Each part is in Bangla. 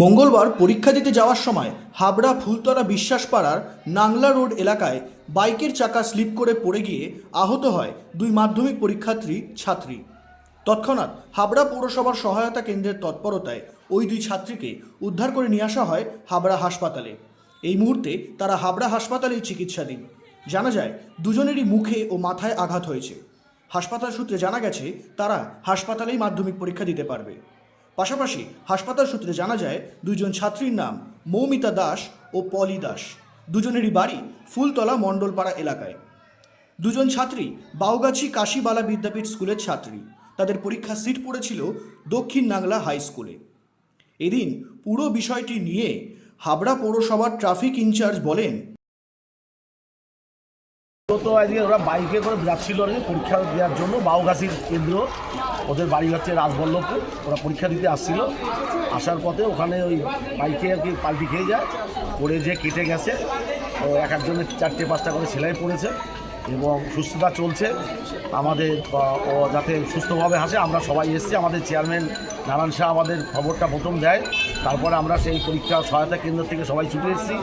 মঙ্গলবার পরীক্ষা দিতে যাওয়ার সময় হাবড়া ফুলতলা বিশ্বাসপাড়ার নাংলা রোড এলাকায় বাইকের চাকা স্লিপ করে পড়ে গিয়ে আহত হয় দুই মাধ্যমিক পরীক্ষার্থী ছাত্রী। তৎক্ষণাৎ হাবড়া পৌরসভার সহায়তা কেন্দ্রের তৎপরতায় ওই দুই ছাত্রীকে উদ্ধার করে নিয়ে আসা হয় হাবড়া হাসপাতালে। এই মুহূর্তে তারা হাবড়া হাসপাতালেই চিকিৎসাধীন। জানা যায়, দুজনেরই মুখে ও মাথায় আঘাত হয়েছে। হাসপাতাল সূত্রে জানা গেছে, তারা হাসপাতালেই মাধ্যমিক পরীক্ষা দিতে পারবে। পাশাপাশি হাসপাতাল সূত্রে জানা যায় দুজন ছাত্রীর নাম মৌমিতা দাস ও পলি দাস। দুজনেরই বাড়ি ফুলতলা মণ্ডলপাড়া এলাকায়। দুজন ছাত্রী বাউগাছি কাশীবালা বিদ্যাপীঠ স্কুলের ছাত্রী। তাদের পরীক্ষা সিট পড়েছিল দক্ষিণ নাংলা হাই স্কুলে। এদিন পুরো বিষয়টি নিয়ে হাবড়া পৌরসভার ট্রাফিক ইনচার্জ বলেন তো আজকে ওরা বাইকে করে যাচ্ছিল আর কি পরীক্ষা দেওয়ার জন্য বাউগাছির কেন্দ্র। ওদের বাড়ি হচ্ছে রাজবল্লভপুর। ওরা পরীক্ষা দিতে আসছিল। আসার পথে ওখানে ওই বাইকে আর কি পাল্টি খেয়ে যায়। পড়ে যে কেটে গেছে। ও এক একজনের চারটে পাঁচটা করে সেলাই পড়েছে। এবং সুস্থতা চলছে। আমাদের ও যাতে সুস্থভাবে হাসে আমরা সবাই এসেছি। আমাদের চেয়ারম্যান নারায়ণ শাহ আমাদের খবরটা প্রথম দেয়। তারপরে আমরা সেই পরীক্ষা সহায়তা কেন্দ্র থেকে সবাই ছুটে এসেছি।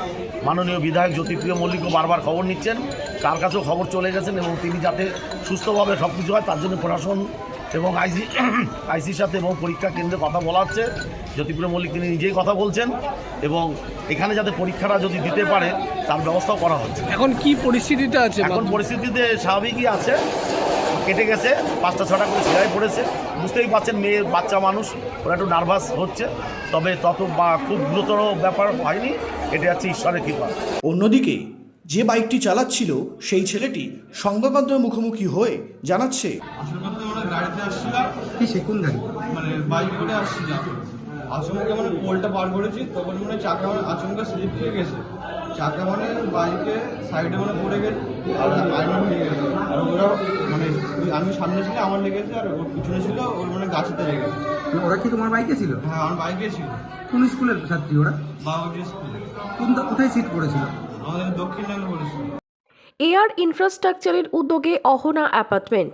মাননীয় বিধায়ক জ্যোতিপ্রিয় মল্লিকও বারবার খবর নিচ্ছেন। তার কাছেও খবর চলে গেছেন এবং তিনি যাতে সুস্থভাবে সব কিছু হয়, তার জন্য প্রশাসন এবং আইসি, আইসির সাথে এবং পরীক্ষা কেন্দ্রে কথা বলা হচ্ছে। জ্যোতিপ্রিয় মল্লিক তিনি নিজেই কথা বলছেন এবং এখানে যাতে পরীক্ষাটা যদি দিতে পারে তার ব্যবস্থাও করা হচ্ছে। এখন কি পরিস্থিতিতে আছে? এখন পরিস্থিতিতে স্বাভাবিকই আছে কেটে গেছে পাঁচটা ছটা করে সেলাই পড়েছে। বুঝতেই পারছেন মেয়ে বাচ্চা মানুষ ওরা একটু নার্ভাস হচ্ছে। তবে তত বা খুব গুরুতর ব্যাপার হয়নি এটা হচ্ছে ঈশ্বরের কৃপা। অন্যদিকে যে বাইকটি চালাচ্ছিল সেই ছেলেটি সংবাদ মাধ্যমের মুখোমুখি হয়ে জানাচ্ছে আসল কথা আমরা গাড়িতে আসছিলাম কি সে গাড়ি? মানে বাইক করে আসছিলাম আচমকা মানে পোলটা পার করেছি তখন মানে চাকা মানে আচমকা স্লিপ খেয়ে গেছে। চাকা মানে বাইকে সাইডে মানে পড়ে গেছে আর আয়না লেগে গেছে। আর ওরা মানে আমি সামনে ছিল আমার লেগেছে আর ওর পিছনে ছিল ওর মানে গাছেতে লেগেছে মানে ওরা কি তোমার বাইকে ছিল? হ্যাঁ আমার বাইকে ছিল। কোন স্কুলের ছাত্রী ওরা? বাবাজি স্কুলে। কোন কোথায় সিট পড়েছিল? আমাদের দক্ষিণ বলেছিল এয়ার ইনফ্রাস্ট্রাকচারের উদ্যোগে অহনা অ্যাপার্টমেন্ট।